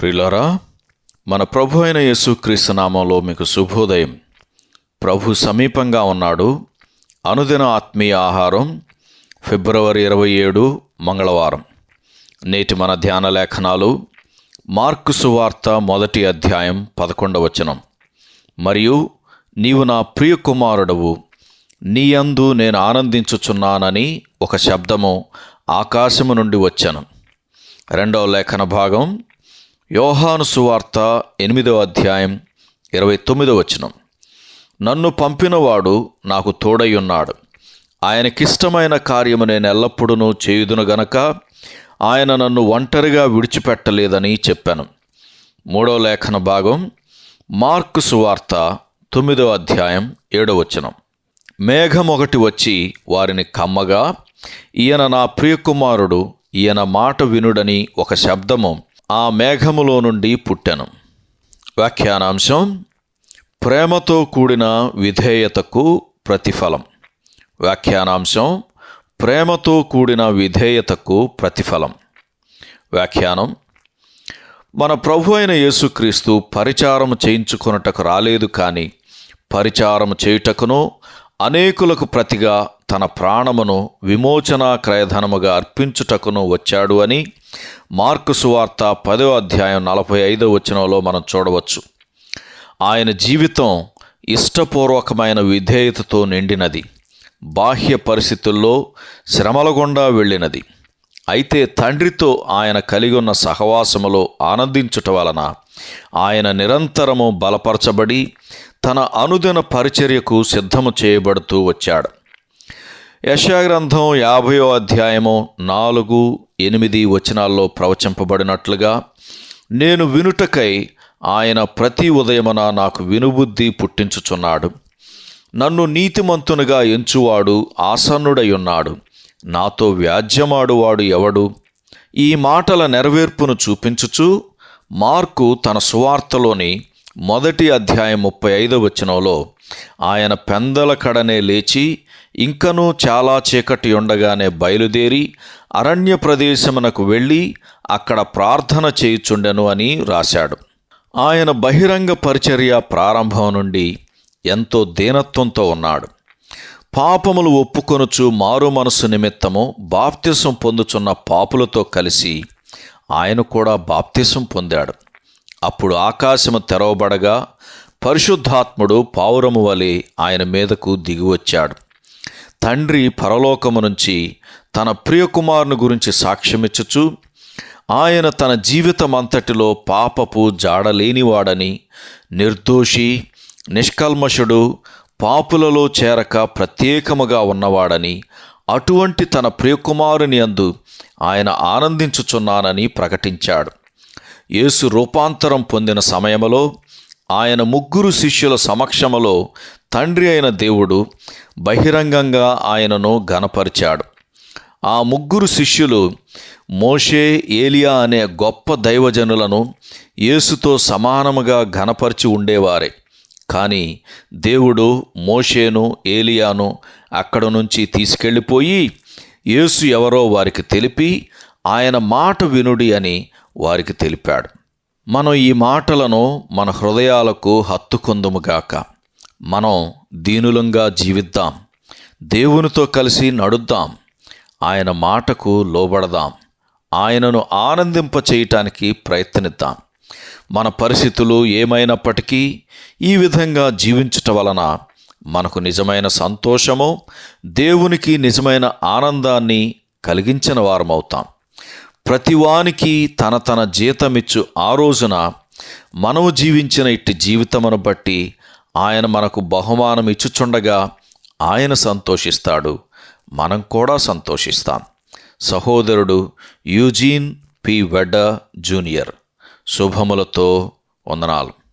ప్రియులారా మన ప్రభు అయిన యేసుక్రీస్తు నామంలో మీకు శుభోదయం. ప్రభు సమీపంగా ఉన్నాడు. అనుదిన ఆత్మీయ ఆహారం ఫిబ్రవరి ఇరవై ఏడు మంగళవారం. నేటి మన ధ్యాన లేఖనాలు మార్కు సువార్త మొదటి అధ్యాయం పదకొండవచనం మరియు నీవు నా ప్రియ కుమారుడవు నీయందు నేను ఆనందించుచున్నానని ఒక శబ్దము ఆకాశము నుండి వచ్చాను. రెండవ లేఖన భాగం యోహాను సువార్త ఎనిమిదవ అధ్యాయం ఇరవై తొమ్మిదవ వచనం. నన్ను పంపినవాడు నాకు తోడయ్యున్నాడు. ఆయనకిష్టమైన కార్యము నేను ఎల్లప్పుడూ చేయుదును గనక ఆయన నన్ను ఒంటరిగా విడిచిపెట్టలేదని చెప్పాను. మూడో లేఖన భాగం మార్కు సువార్త తొమ్మిదవ అధ్యాయం ఏడవ వచనం. మేఘం ఒకటి వచ్చి వారిని కమ్మగా ఈయన నా ప్రియకుమారుడు ఈయన మాట వినుడని ఒక శబ్దము ఆ మేఘములో నుండి పుట్టెను. వ్యాఖ్యానాంశం ప్రేమతో కూడిన విధేయతకు ప్రతిఫలం. వ్యాఖ్యానాంశం ప్రేమతో కూడిన విధేయతకు ప్రతిఫలం. వ్యాఖ్యానం మన ప్రభు అయిన యేసుక్రీస్తు పరిచారం చేయించుకొనుటకు రాలేదు కానీ పరిచారం చేయుటకును అనేకులకు ప్రతిగా తన ప్రాణమును విమోచనా క్రయధనముగా అర్పించుటకును వచ్చాడు అని మార్కు సువార్త పదో అధ్యాయం నలభై ఐదో వచనంలో మనం చూడవచ్చు. ఆయన జీవితం ఇష్టపూర్వకమైన విధేయతతో నిండినది. బాహ్య పరిస్థితుల్లో శ్రమల గుండా వెళ్ళినది. అయితే తండ్రితో ఆయన కలిగి ఉన్న సహవాసములో ఆనందించుట వలన ఆయన నిరంతరము బలపరచబడి తన అనుదిన పరిచర్యకు సిద్ధము చేయబడుతూ వచ్చాడు. యశాగ్రంథం యాభయో అధ్యాయము నాలుగు ఎనిమిది వచనాల్లో ప్రవచింపబడినట్లుగా నేను వినుటకై ఆయన ప్రతి ఉదయమున నాకు వినుబుద్ధి పుట్టించుచున్నాడు. నన్ను నీతిమంతునిగా ఎంచువాడు ఆసన్నుడయున్నాడు నాతో వ్యాజ్యమాడువాడు ఎవడు? ఈ మాటల నెరవేర్పును చూపించుచు మార్కు తన సువార్తలోని మొదటి అధ్యాయం ముప్పై ఐదో వచనంలో ఆయన పెందల కడనే లేచి ఇంకనూ చాలా చీకటి ఉండగానే బయలుదేరి అరణ్య ప్రదేశమునకు వెళ్ళి అక్కడ ప్రార్థన చేయుచుండెను అని రాశాడు. ఆయన బహిరంగ పరిచర్య ప్రారంభం నుండి ఎంతో దీనత్వంతో ఉన్నాడు. పాపములు ఒప్పుకొనుచు మారు మనసు నిమిత్తము బాప్తిసం పొందుచున్న పాపులతో కలిసి ఆయన కూడా బాప్తిసం పొందాడు. అప్పుడు ఆకాశము తెరవబడగా పరిశుద్ధాత్ముడు పావురము వలె ఆయన మీదకు దిగివచ్చాడు. తండ్రి పరలోకము నుంచి తన ప్రియకుమారుని గురించి సాక్ష్యమిచ్చుచు ఆయన తన జీవితమంతటిలో పాపపు జాడలేనివాడని నిర్దోషి నిష్కల్మషుడు పాపులలో చేరక ప్రత్యేకముగా ఉన్నవాడని అటువంటి తన ప్రియకుమారుని అందు ఆయన ఆనందించుచున్నానని ప్రకటించాడు. యేసు రూపాంతరం పొందిన సమయములో ఆయన ముగ్గురు శిష్యుల సమక్షములో తండ్రి అయిన దేవుడు బహిరంగంగా ఆయనను గనపరిచాడు ఆ ముగ్గురు శిష్యులు మోషే ఏలియా అనే గొప్ప దైవజనులను యేసుతో సమానముగా ఘనపరిచి ఉండేవారే. కానీ దేవుడు మోషేను ఏలియాను అక్కడ నుంచి తీసుకెళ్ళిపోయి యేసు ఎవరో వారికి తెలిపి ఆయన మాట వినుడి అని వారికి తెలిపాడు. మనం ఈ మాటలను మన హృదయాలకు హత్తుకుందుముగాక మనం దీనులంగా జీవిద్దాం. దేవునితో కలిసి నడుద్దాం. ఆయన మాటకు లోబడదాం. ఆయనను ఆనందింప చేయటానికి ప్రయత్నిద్దాం. మన పరిస్థితులు ఏమైనప్పటికీ ఈ విధంగా జీవించటం వలన మనకు నిజమైన సంతోషము దేవునికి నిజమైన ఆనందాన్ని కలిగించిన వారమవుతాం. ప్రతివానికి తన తన జీతమిచ్చు ఆ రోజున మనము జీవించిన ఇట్టి జీవితమును బట్టి ఆయన మనకు బహుమానం ఇచ్చుచుండగా ఆయన సంతోషిస్తాడు. మనం కూడా సంతోషిస్తాం. సహోదరుడు యూజీన్ పి వెడ్డ జూనియర్. శుభములతో వందనాలు.